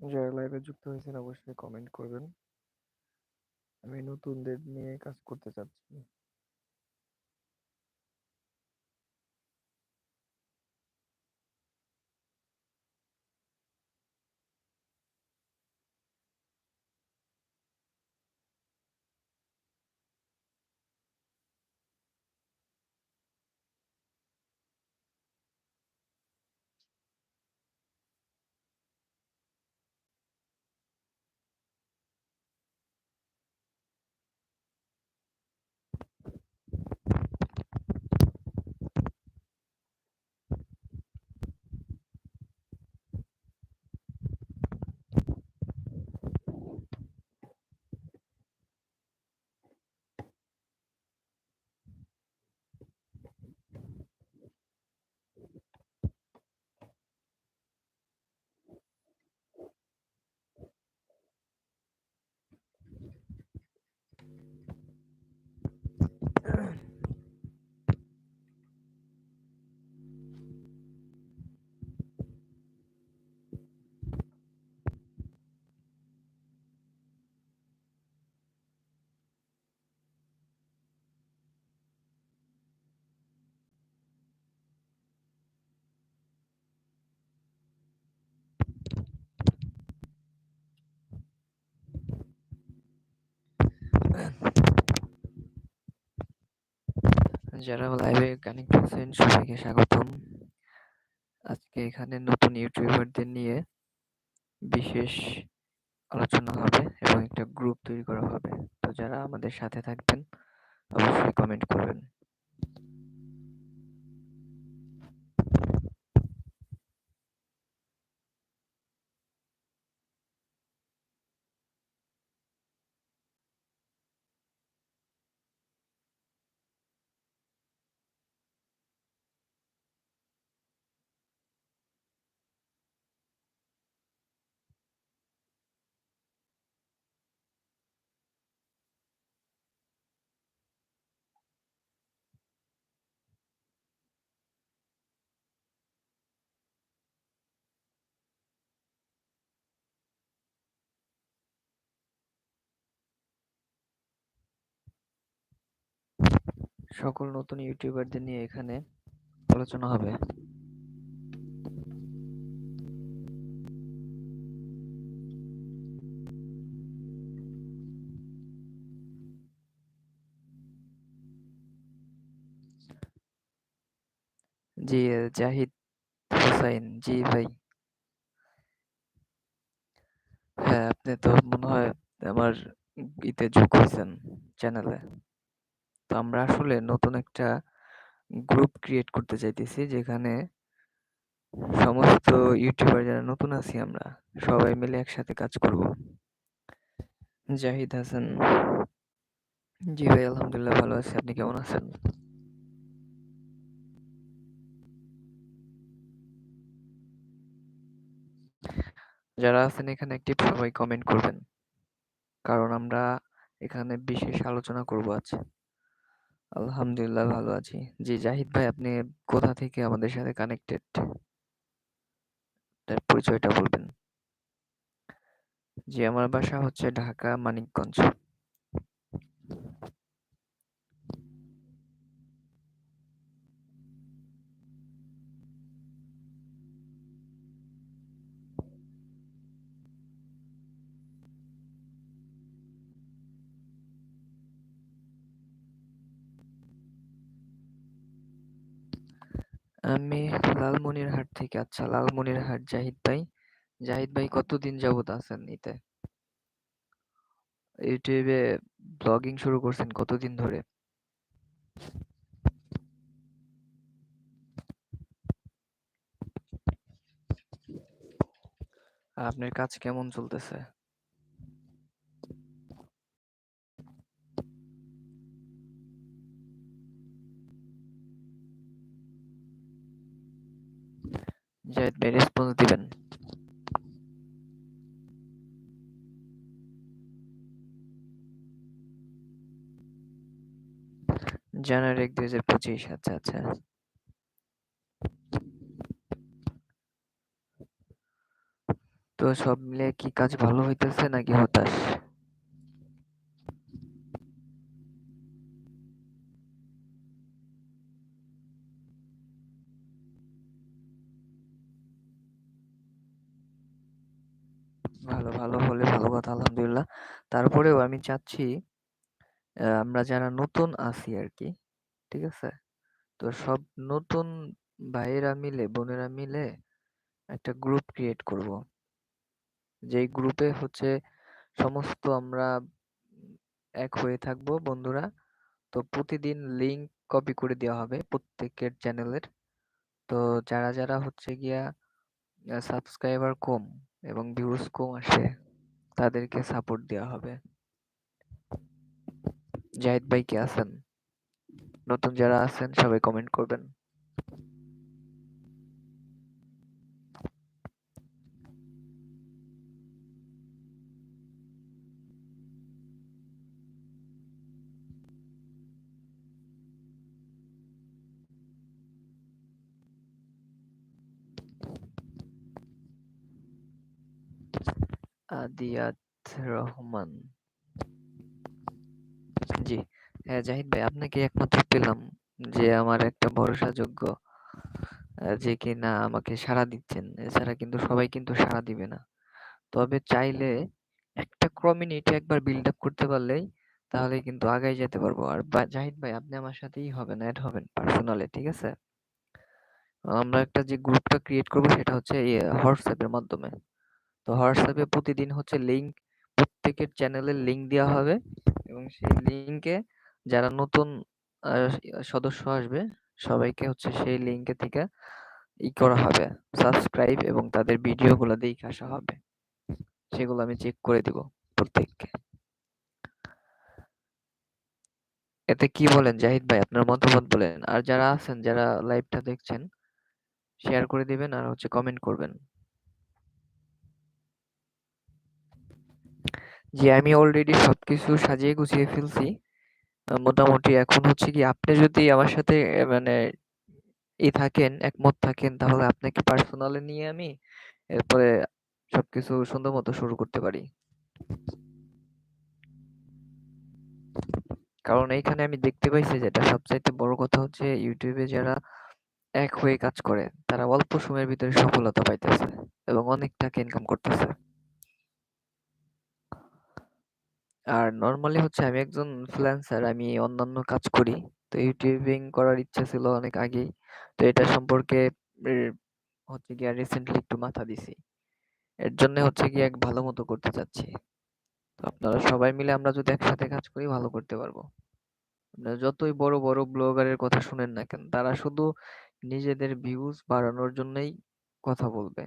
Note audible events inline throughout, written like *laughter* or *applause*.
যারা লাইভে যুক্ত হয়েছেন অবশ্যই কমেন্ট করবেন। আমি নতুনদের নিয়ে কাজ করতে চাচ্ছি। যারা লাইভে কানেক্ট হয়েছেন সবাইকে স্বাগতম। আজকে এখানে নতুন ইউটিউবারদের নিয়ে বিশেষ আলোচনা হবে এবং একটা গ্রুপ তৈরি করা হবে। তো যারা আমাদের সাথে থাকবেন, অবশ্যই কমেন্ট করবেন। সকল নতুন ইউটিউবারদের নিয়ে এখানে আলোচনা হবে। জি, জাহিদ হুসাইন, জি ভাই। হ্যাঁ আপনি তো মনে হয় আমার ইতে যোগ হয়েছেন চ্যানেলে। আমরা আসলে নতুন একটা গ্রুপ ক্রিয়েট করতে চাইতেছি, যেখানে সমস্ত ইউটিউবার যারা নতুন আছি আমরা, সবাই মিলে একসাথে কাজ করব। জাহিদ হাসান। জি ভাই, আলহামদুলিল্লাহ ভালো আছি। আপনি কেমন আছেন? যারা আছেন এখানে একটি, সবাই কমেন্ট করবেন। কারণ আমরা এখানে বিশেষ আলোচনা করব আজ। আলহামদুলিল্লাহ ভালো আছি। জি জাহিদ ভাই আপনি কোথা থেকে আমাদের সাথে কানেক্টেড তার পরিচয়টা বলবেন। জি আমার বাসা হচ্ছে ঢাকা মানিকগঞ্জ। আমি লালমনিরহাট থেকে আচ্ছা লালমনিরহাট জাহিদ ভাই। জাহিদ ভাই কতদিন যাবত আছেন এতে? ইউটিউবে ব্লগিং শুরু করছেন কতদিন ধরে? আপনার কাজ কেমন চলতেছে? জাহিদ ভাই রেসপন্স দিবেন। জানুয়ারি এক, দুই হাজার পঁচিশ আচ্ছা আচ্ছা। তো সব মিলে কি কাজ ভালো হইতেছে নাকি হতাশ ভালো ভালো হলে ভালো কথা আলহামদুলিল্লাহ তারপরেও আমি চাচ্ছি আমরা যারা নতুন আছি আর কি ঠিক আছে? তো সব নতুন ভাইয়েরা মিলে, বোনেরা মিলে একটা গ্রুপ ক্রিয়েট করব। যেই গ্রুপে হচ্ছে সমস্ত আমরা এক হয়ে থাকব বন্ধুরা। তো প্রতিদিন লিংক কপি করে দেওয়া হবে প্রত্যেকের চ্যানেলের তো যারা যারা হচ্ছে গিয়া সাবস্ক্রাইবার কম এবং ভিউজ কম আসে, তাদেরকে সাপোর্ট দেওয়া হবে। জাহিদ ভাই কি আছেন? নতুন যারা আছেন সবাই কমেন্ট করবেন। আদিয়াত রহমান। জি। হ্যাঁ জাহিদ ভাই আপনাকে একমাত্র পেলাম যে আমার একটা ভরসাযোগ্য যে কিনা আমাকে সাড়া দিচ্ছেন। এছাড়া কিন্তু সবাই কিন্তু সাড়া দিবে না। তবে চাইলে একটা কমিউনিটি একবার বিল্ড আপ করতে পারলেই তাহলে কিন্তু আগায় যেতে পারব। আর জাহিদ ভাই আপনি আমার সাথেই হবেন অ্যাড হবেন পার্সোনালি, ঠিক আছে? আমরা একটা যে গ্রুপটা ক্রিয়েট করব সেটা হচ্ছে হোয়াটসঅ্যাপের মাধ্যমে। তো হোয়াটসঅ্যাপে প্রতিদিন হচ্ছে লিংক প্রত্যেকের চ্যানেলের লিংক দেওয়া হবে। এবং সেই লিংকে যারা নতুন সদস্য আসবে, সবাইকে হচ্ছে সেই লিংকে থেকে ই করা হবে। সাবস্ক্রাইব এবং তাদের ভিডিওগুলো দেখে আসা হবে। সেগুলো আমি চেক করে দিব প্রত্যেককে। এতে কি বলেন? জাহিদ ভাই, আপনার মতামত বলেন। আর যারা আছেন, যারা লাইভটা দেখছেন শেয়ার করে দিবেন আর হচ্ছে কমেন্ট করবেন। জি আমি অলরেডি সবকিছু সাজিয়ে গুছিয়ে ফেলছি। মোটামুটি এখন হচ্ছে কি আপনি যদি আমার সাথে মানে ই থাকেন, একমত থাকেন, তাহলে আপনাকে পার্সোনালি নিয়ে আমি এরপরে সবকিছু সুন্দর মতো শুরু করতে পারি। কারণ এইখানে আমি দেখতে পাইছি যেটা সবচাইতে বড় কথা হচ্ছে ইউটিউবে যারা এক হয়ে কাজ করে, তারা অল্প সময়ের ভিতরে সফলতা পাইতেছে এবং অনেক টাকা ইনকাম করতেছে। আর নর্মালি হচ্ছে আমি একজন ফ্রিল্যান্সার আমি অন্যান্য কাজ করি। তো ইউটিউবিং করার ইচ্ছা ছিল অনেক আগেই। তো এটা সম্পর্কে এর হচ্ছে গিয়ে রিসেন্টলি একটু মাথা দিছি। এর জন্য হচ্ছে গিয়ে এক ভালো মতো করতে চাচ্ছি। তো আপনারা সবাই মিলে আমরা যদি একসাথে কাজ করি, ভালো করতে পারব। আপনারা যতই বড় বড় ব্লগারের কথা শুনেন না কেন, তারা শুধু নিজেদের ভিউজ বাড়ানোর জন্যই কথা বলবে।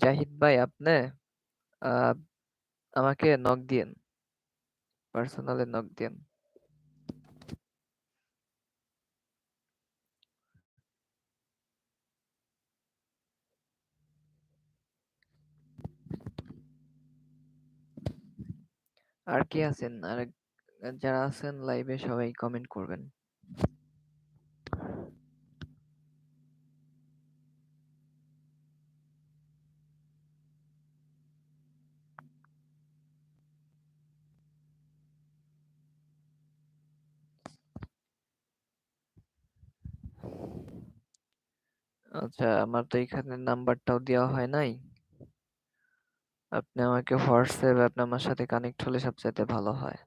জাহিদ ভাই আপনি আহ, আমাকে নক দিয়েন। পার্সোনালে নক দিয়েন। আর কে আছেন? আর যারা আছেন লাইভে সবাই কমেন্ট করবেন। আচ্ছা আমার তো এখানে নাম্বারটাও দেওয়া হয় নাই। আপনি আমাকে হোয়াটসঅ্যাপ, আপনি আমার সাথে কানেক্ট হলে সবচাইতে ভালো হয়।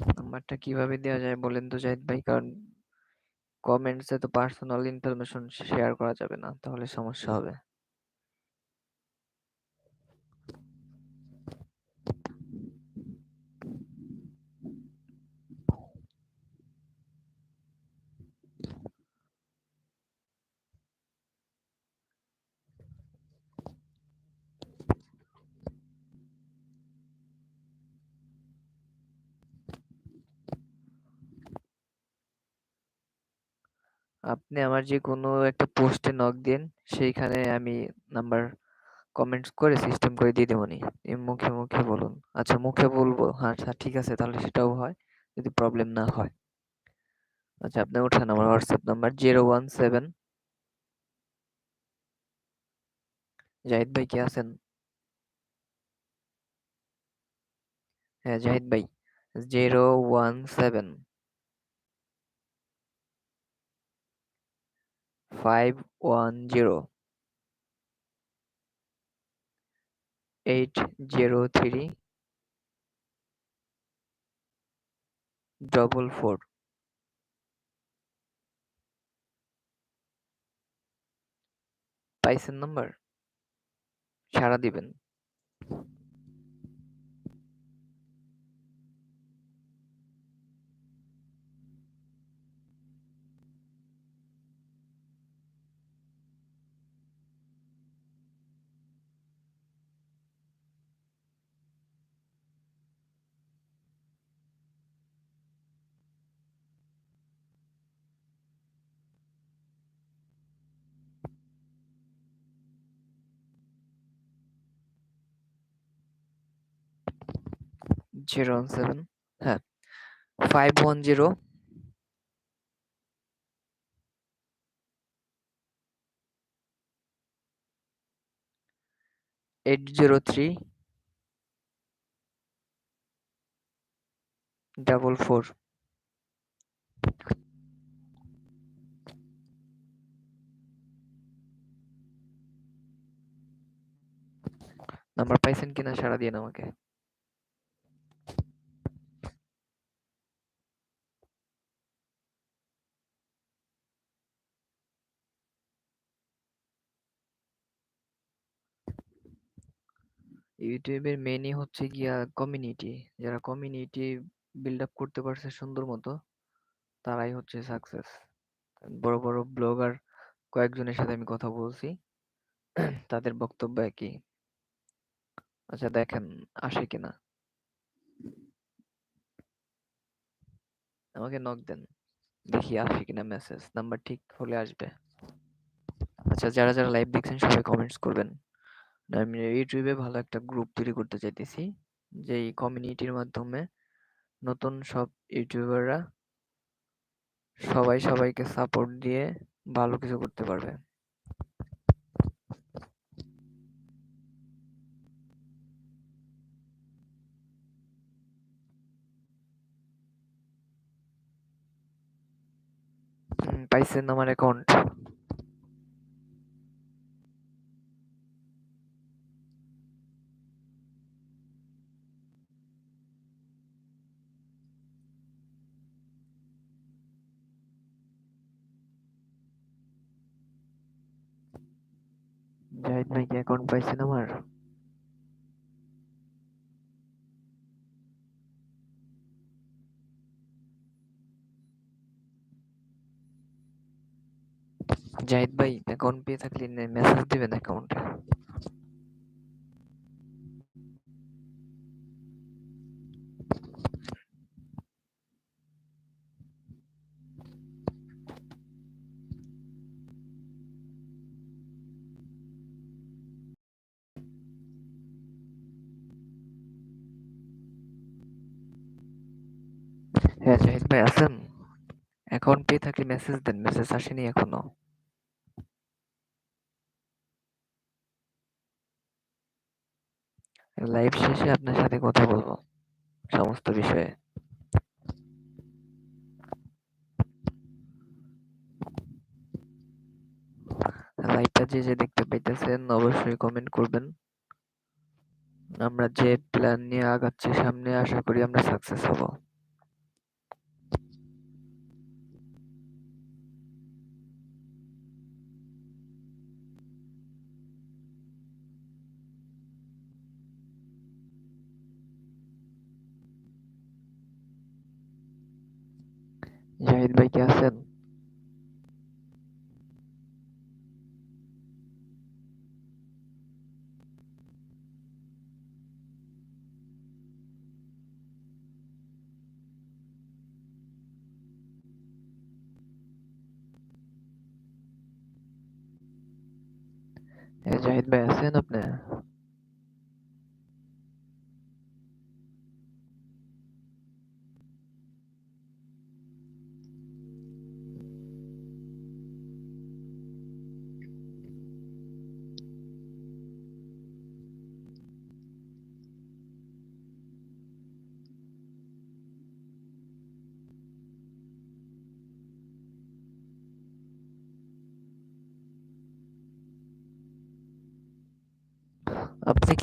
নাম্বারটা কীভাবে দেওয়া যায় বলেন তো জাহিদ ভাই? কারণ কমেন্টসে তো পার্সোনাল ইনফরমেশন শেয়ার করা যাবে না, তাহলে সমস্যা হবে। আপনি আমার যে কোনো একটা পোস্টে নক দিন, সেইখানে আমি নাম্বার কমেন্টস করে সিস্টেম করে দিয়ে দেবনি মুখে মুখে বলুন। আচ্ছা মুখে বলব? হ্যাঁ আচ্ছা ঠিক আছে, তাহলে সেটাও হয়, যদি প্রবলেম না হয়। আচ্ছা আপনি ওঠান আমার WhatsApp number zero one seven Zahid ভাই কি আছেন? হ্যাঁ জাহিদ ভাই zero one seven five one zero eight zero three double four পাইছেন নাম্বার সাড়া দিবেন। জিরো সেভেন হ্যাঁ five one zero eight zero three double four number পাইছেন কিনা সারা দিন আমাকে। ইউটিউবের মেনই হচ্ছে গিয়া কমিউনিটি যারা কমিউনিটি বিল্ড আপ করতে পারছে সুন্দর মতো, তারাই হচ্ছে সাকসেস বড় বড় ব্লগার কয়েকজনের সাথে আমি কথা বলছি, *clears throat* তাদের বক্তব্য একই। আচ্ছা দেখেন, আসে কিনা? আমাকে নক দেন। দেখি আসে কিনা মেসেজ নাম্বার ঠিক হলে আসবে। আচ্ছা যারা যারা লাইভ দেখছেন, সবাই কমেন্টস করবেন। আমি ইউটিউবে ভালো একটা গ্রুপ তৈরি করতে চাইতেছি। যেই কমিউনিটির মাধ্যমে নতুন সব ইউটিউবাররা সবাই সবাইকে সাপোর্ট দিয়ে ভালো কিছু করতে পারবে। পাইছেন আমার অ্যাকাউন্ট জাহিদ ভাই কি অ্যাকাউন্ট পাইছেন আমার জাহিদ ভাই অ্যাকাউন্ট পেয়ে থাকলে মেসেজ দিবেন অ্যাকাউন্টে হ্যাঁ জাহিদ ভাই আছেন? অ্যাকাউন্ট পেয়ে থাকলে মেসেজ দেন মেসেজ আসেনি এখনও। লাইভ শেষে আপনার সাথে কথা বলব, সমস্ত বিষয়ে। লাইভটা যে যে দেখতে পাইতেছেন, অবশ্যই কমেন্ট করবেন। আমরা যে প্ল্যান নিয়ে আগাচ্ছি, সামনে আশা করি আমরা সাকসেস হব। Peterson जाहिद भाई ऐसे ना अपने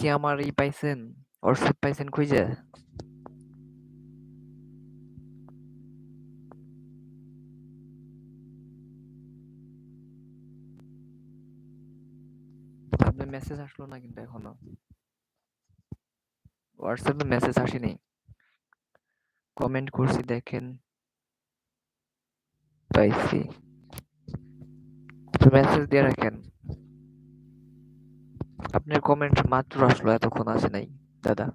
কি আমার ই পাইছেন হোয়াটসঅ্যাপ পাইছেন খুঁজে। আপনার মেসেজ আসলো না কিন্তু এখনও। হোয়াটসঅ্যাপে মেসেজ আসেনি। কমেন্ট করছি, দেখেন। পাইছি। মেসেজ দিয়ে রাখেন। আপনার কমেন্ট মাত্র আসলো, এতক্ষণ আসে নাই, দাদা।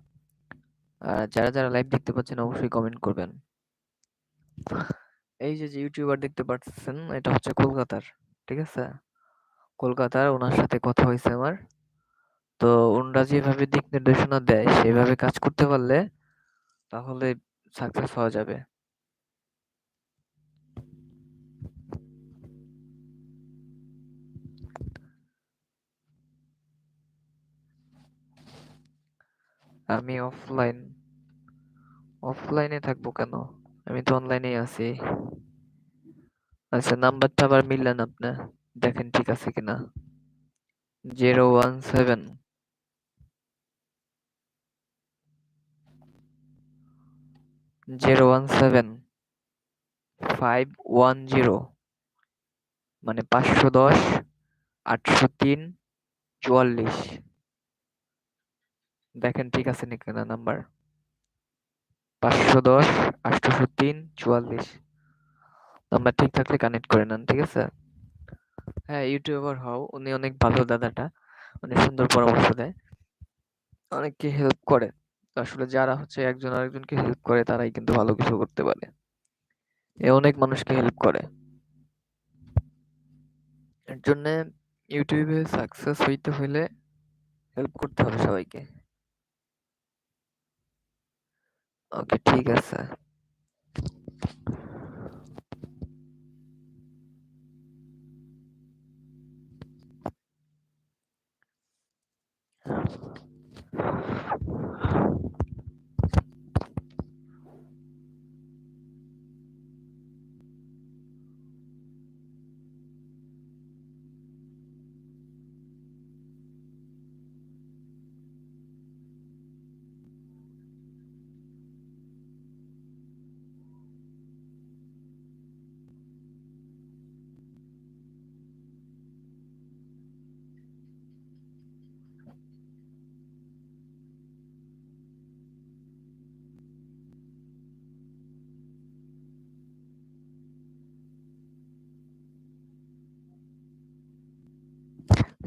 আর যারা যারা লাইভ দেখতে পাচ্ছেন, অবশ্যই কমেন্ট করবেন। এই যে যে ইউটিউবার দেখতে পাচ্ছেন, এটা হচ্ছে কলকাতার, ঠিক আছে? কলকাতার, ওনার সাথে কথা হয়েছে আমার। তো ওনারা যেভাবে দিক নির্দেশনা দেয়, সেভাবে কাজ করতে পারলে তাহলে সাকসেস হওয়া যাবে। আমি অফলাইন অফলাইনে থাকব কেন? আমি তো অনলাইনেই আছি। আচ্ছা নাম্বারটা আবার মিললেন আপনি দেখেন ঠিক আছে কিনা। Zero one seven. Zero one seven. Five one zero. মানে পাঁচশো দশ, আটশো তিন, চুয়াল্লিশ। দেখেন ঠিক আছে নাকি না নাম্বার পাঁচশো দশ আটশোশো তিন, চুয়াল্লিশ। নাম্বার ঠিক থাকলে কানেক্ট করে নেন, ঠিক আছে? হ্যাঁ ইউটিউবার হও, উনি অনেক ভালো দাদাটা অনেক সুন্দর পরামর্শ দেয়। অনেককে হেল্প করে। আসলে যারা হচ্ছে একজন আরেকজনকে হেল্প করে, তারাই কিন্তু ভালো কিছু করতে পারে। এ অনেক মানুষকে হেল্প করে। এর জন্যে ইউটিউবে সাকসেস হইতে হইলে হেল্প করতে হবে সবাইকে। ওকে ঠিক আছে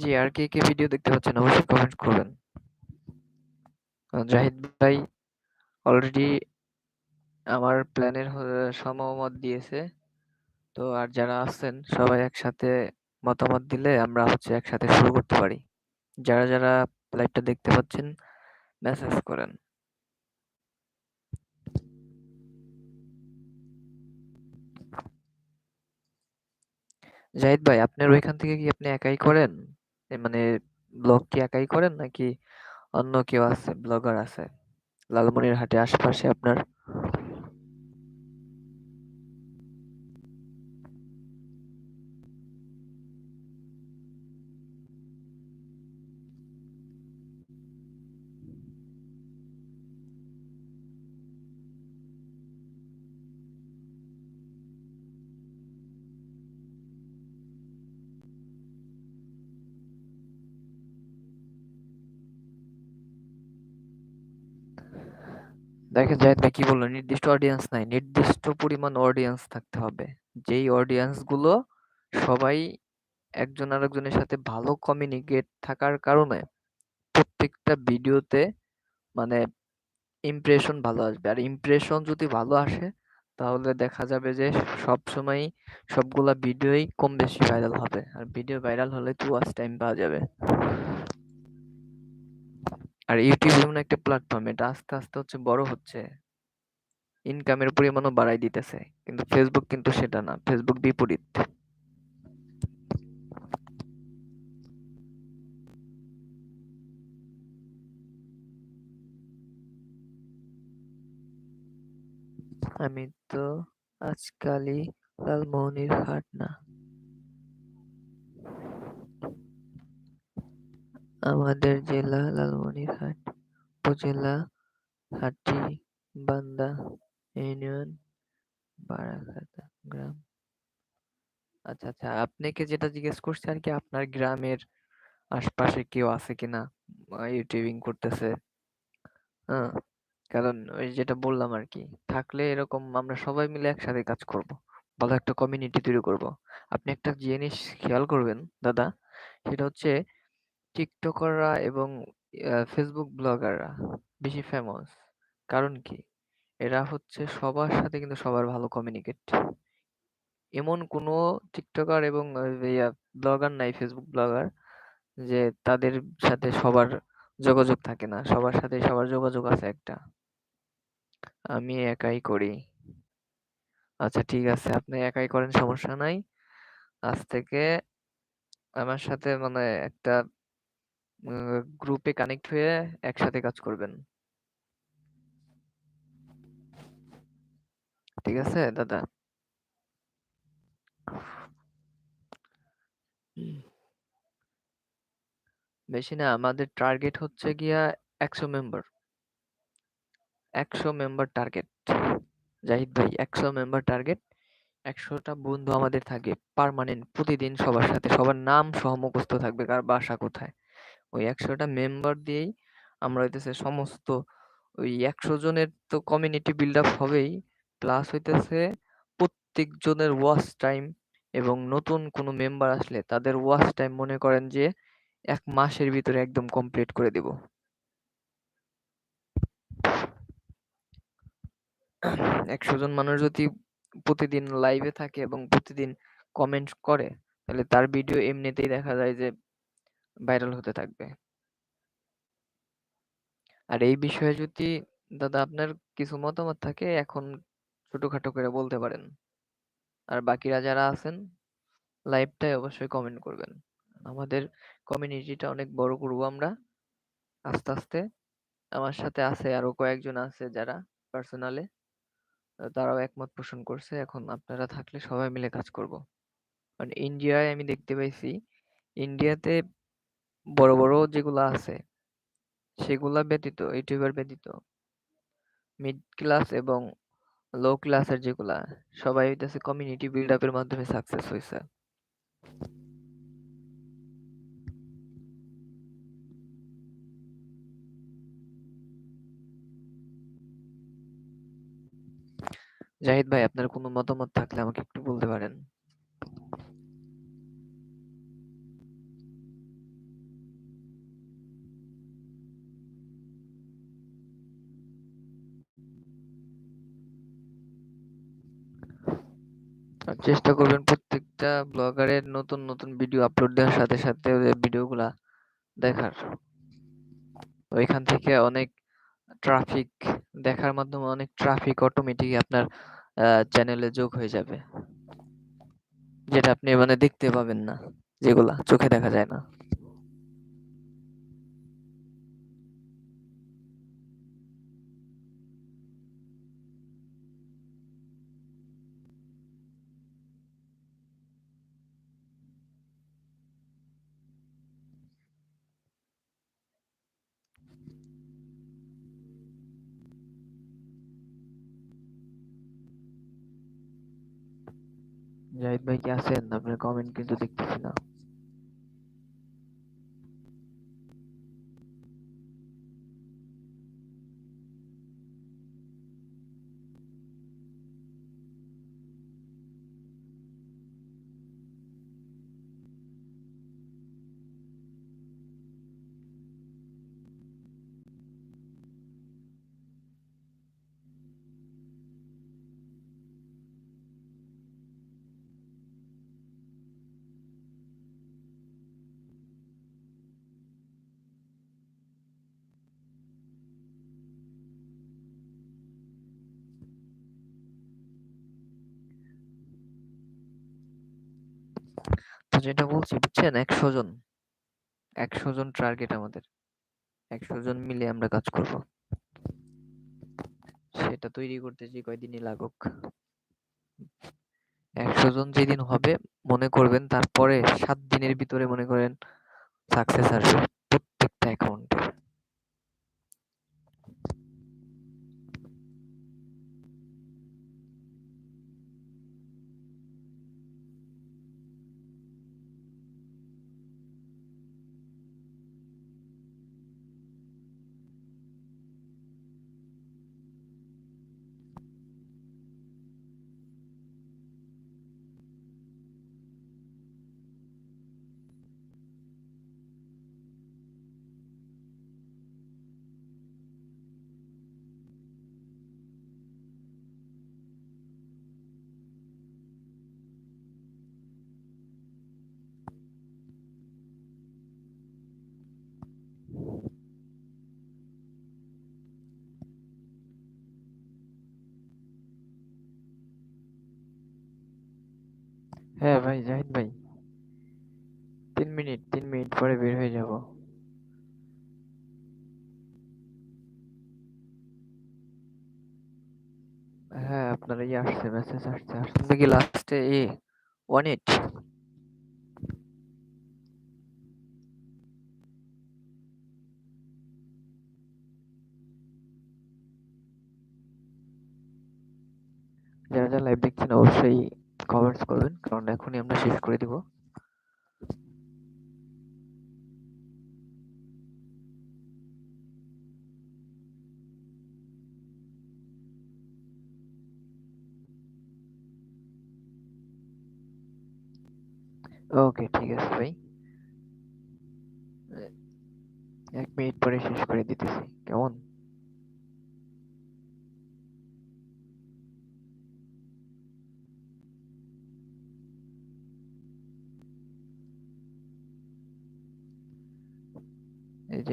জি, আর কে কে ভিডিও দেখতে পাচ্ছেন অবশ্যই কমেন্ট করবেন। জাহিদ ভাই অলরেডি আমার প্ল্যানের সমমত দিয়েছে। তো আর যারা আছেন সবাই একসাথে মতামত দিলে আমরা হচ্ছে একসাথে শুরু করতে পারি। যারা যারা লাইভটা দেখতে পাচ্ছেন মেসেজ করেন। জাহিদ ভাই, আপনার ওইখান থেকে কি আপনি একাই করেন? মানে ব্লগ কি একাই করেন নাকি অন্য কেউ আছে ব্লগার আছে? লালমনিরহাটে আশেপাশে আপনার? দেখেন জাহিদ ভাই কি বলল নির্দিষ্ট অডিয়েন্স নাই, নির্দিষ্ট পরিমাণ অডিয়েন্স থাকতে হবে। যেই অডিয়েন্সগুলো সবাই একজন আরেকজনের সাথে ভালো কমিউনিকেট থাকার কারণে প্রত্যেকটা ভিডিওতে মানে ইমপ্রেশন ভালো আসবে। আর ইমপ্রেশন যদি ভালো আসে, তাহলে দেখা যাবে যে সবসময়ই সবগুলা ভিডিওই কম বেশি ভাইরাল হবে। আর ভিডিও ভাইরাল হলে তো ওয়াচ টাইম পাওয়া যাবে। আর ইউটিউব এমন একটা প্ল্যাটফর্ম এটা আস্তে আস্তে হচ্ছে বড় হচ্ছে। ইনকামের পরিমাণও বাড়াই দিতেছে, কিন্তু ফেসবুক কিন্তু সেটা না ফেসবুক বিপরীত। আমি তো আজকালই লালমোহনের লালমনিরহাট না। আমাদের জেলা লালমনিরহাট উপজেলা হাটিবান্ধা ইউনিয়ন বারাখাতা গ্রাম। আচ্ছা আচ্ছা আপনাকে যেটা জিজ্ঞেস করছি আর কি আপনার গ্রামের আশপাশে কেউ আছে কিনা? ইউটিউবিং করতেছে। হ্যাঁ কারণ ওই যেটা বললাম আর কি, থাকলে এরকম আমরা সবাই মিলে একসাথে কাজ করব, ভালো একটা কমিউনিটি তৈরি করব। আপনি একটা জিনিস খেয়াল করবেন, দাদা, সেটা হচ্ছে টিকটকাররা এবং ফেসবুক ব্লগাররা বেশি ফেমাস কারণ কি? এরা হচ্ছে সবার সাথে কিন্তু সবার ভালো কমিউনিকেট এমন কোনো টিকটকার এবং ব্লগার নাই ফেসবুক ব্লগার, যে তাদের সাথে সবার যোগাযোগ থাকে না। সবার সাথে সবার যোগাযোগ আছে একটা। আমি একাই করি। আচ্ছা ঠিক আছে। আপনি একাই করেন, সমস্যা নাই। আজ থেকে আমার সাথে মানে একটা গ্রুপে কানেক্ট হয়ে একসাথে কাজ করবেন। ঠিক আছে, দাদা? বেশি না, আমাদের টার্গেট হচ্ছে গিয়া একশো মেম্বার একশো মেম্বার টার্গেট জাহিদ ভাই, একশো মেম্বার টার্গেট একশোটা বন্ধু আমাদের থাকে পার্মানেন্ট প্রতিদিন সবার সাথে। সবার নাম সহ মুখস্থ থাকবে কার বাসা কোথায়। ওই একশোটা মেম্বার দিয়েই আমরা হইতেছে সমস্ত ওই একশো জনের তো কমিউনিটি বিল্ড আপ হবেই প্লাস হইতেছে প্রত্যেক জনের ওয়াচ টাইম এবং নতুন কোনো মেম্বার আসলে তাদের ওয়াচ টাইম মনে করেন যে এক মাসের ভিতরে একদম কমপ্লিট করে দিব। একশো জন মানুষ যদি প্রতিদিন লাইভে থাকে এবং প্রতিদিন কমেন্ট করে, তাহলে তার ভিডিও এমনিতেই দেখা যায় যে ভাইরাল হতে থাকবে। আর এই বিষয়ে যদি দাদা আপনার কিছু মতামত থাকে, এখন ছোটখাটো করে বলতে পারেন। আর বাকিরা যারা আছেন লাইভটায় অবশ্যই কমেন্ট করবেন। আমাদের কমিউনিটিটা অনেক বড় করব আমরা। আস্তে আস্তে আমার সাথে আছে আরও কয়েকজন আছে যারা পার্সোনালে তারাও একমত পোষণ করছে। এখন আপনারা থাকলে সবাই মিলে কাজ করব। কারণ ইন্ডিয়ায় আমি দেখতে পাইছি ইন্ডিয়াতে বড় বড় যেগুলো আছে, সেগুলা ব্যতীত, ইউটিউবার ব্যতীত মিড ক্লাস এবং লো ক্লাসের যেগুলা, সবাই হইতেছে কমিউনিটি বিল্ড আপের মাধ্যমে সাকসেস হয়েছে জাহিদ ভাই, আপনার কোনো মতামত থাকলে আমাকে একটু বলতে পারেন। চেষ্টা করবেন প্রত্যেকটা ব্লগারের নতুন নতুন ভিডিও আপলোড দেওয়ার সাথে সাথে ভিডিওগুলা দেখার। ওইখান থেকে অনেক ট্রাফিক দেখার মাধ্যমে অনেক ট্রাফিক অটোমেটিক আপনার চ্যানেলে যোগ হয়ে যাবে। যেটা আপনি মানে দেখতে পাবেন না, যেগুলা চোখে দেখা যায় না। জাহিদ ভাই কি আছেন? আপনার কমেন্ট কিন্তু দেখতেছি না। যেটা বলছি, বুঝছেন? ১০০ জন। ১০০ জন টার্গেট আমাদের। ১০০ জন মিলে আমরা কাজ করব। সেটা তৈরি করতে যে কয়দিনই লাগুক। ১০০ জন যেদিন হবে, মনে করবেন তারপরে সাত দিনের ভিতরে মনে করেন সাকসেস আসবে প্রত্যেকটা অ্যাকাউন্টে হ্যাঁ ভাই, জাহিদ ভাই। তিন মিনিট তিন মিনিট পরে বের হয়ে যাব। হ্যাঁ আপনার ইয়ে আসছে মেসেজ আসছে। আসছে কি লাস্টে এ ওয়ান এইট যারা যারা লাইভ দেখছেন অবশ্যই কমেন্টস করবেন, কারণ এখনই আমরা শেষ করে দিব। ওকে ঠিক আছে ভাই। এক মিনিট পরে শেষ করে দিতেছি, কেমন?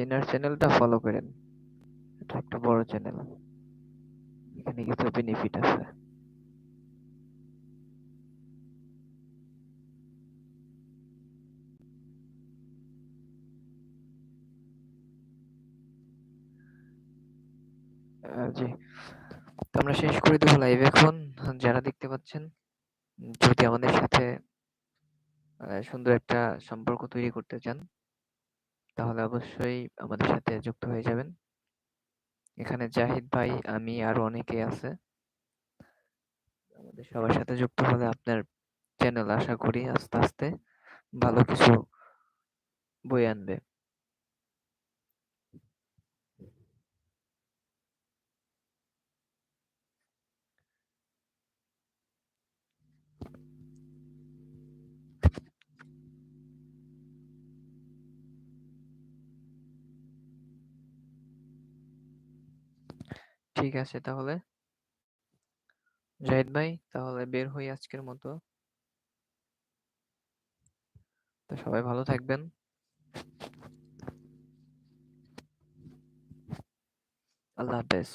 এনার চ্যানেলটা ফলো করেন, এটা একটা বড় চ্যানেল। এখানে কিছু বেনিফিট আছে। জি। তো আমরা শেষ করে দেবো লাইভ এখন। যারা দেখতে পাচ্ছেন, যদি আমাদের সাথে সুন্দর একটা সম্পর্ক তৈরি করতে চান তাহলে অবশ্যই আমাদের সাথে যুক্ত হয়ে যাবেন। এখানে জাহিদ ভাই, আমি আরও অনেকে আছে। আমাদের সবার সাথে যুক্ত হলে আপনার চ্যানেল আশা করি আস্তে আস্তে ভালো কিছু বই আনবে। ঠিক আছে তাহলে। জাহিদ ভাই, তাহলে বের হই আজকের মতো। তো সবাই ভালো থাকবেন। আল্লাহ হাফেজ।